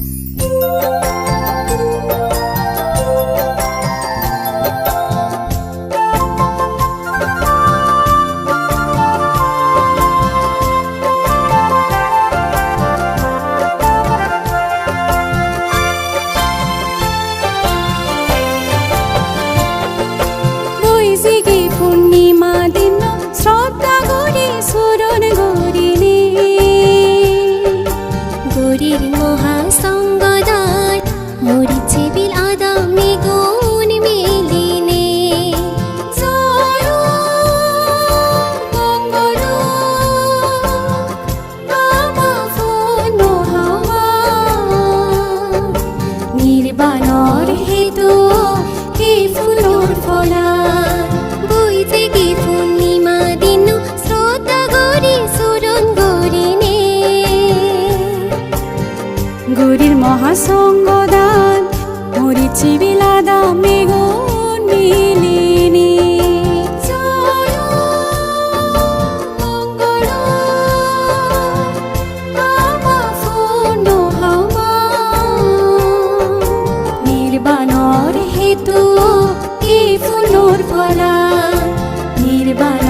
Música নির্বাণর হেতু, হে ফুলোর ফলা। বইতে গে পূর্ণিমা দিন শ্রদ্ধা গরি সুরন গরিনে গরির মহাসঙ্গদান মরিচি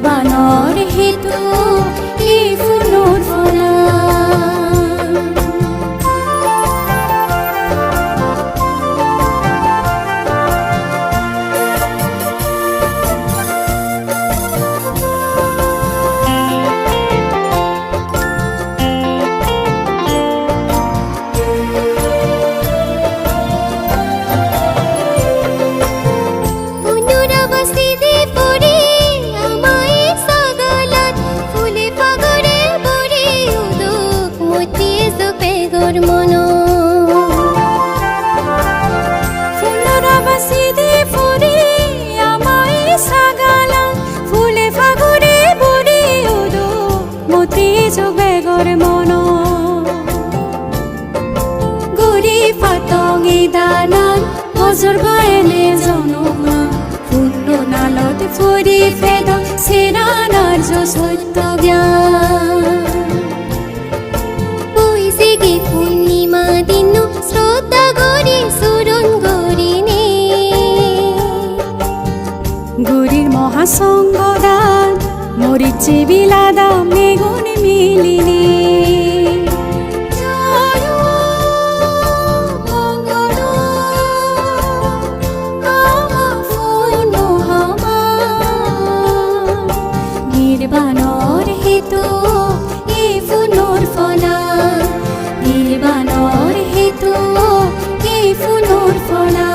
নির্বাণর হেতু হজর গায়েলে জনমা ফুল নালত ফুরি ফেদ সেরানার সত্য জ্ঞান গে পূর্ণিমা দিন শ্রদ্ধা গরি সুরন গরিনে গুরির মহাসঙ্গদান মরিচি বিলাদা মেগুন মিলিনি বানর হেতু এ ফুনোর ফলা। নীল হেতু এ ফুনোর ফলা।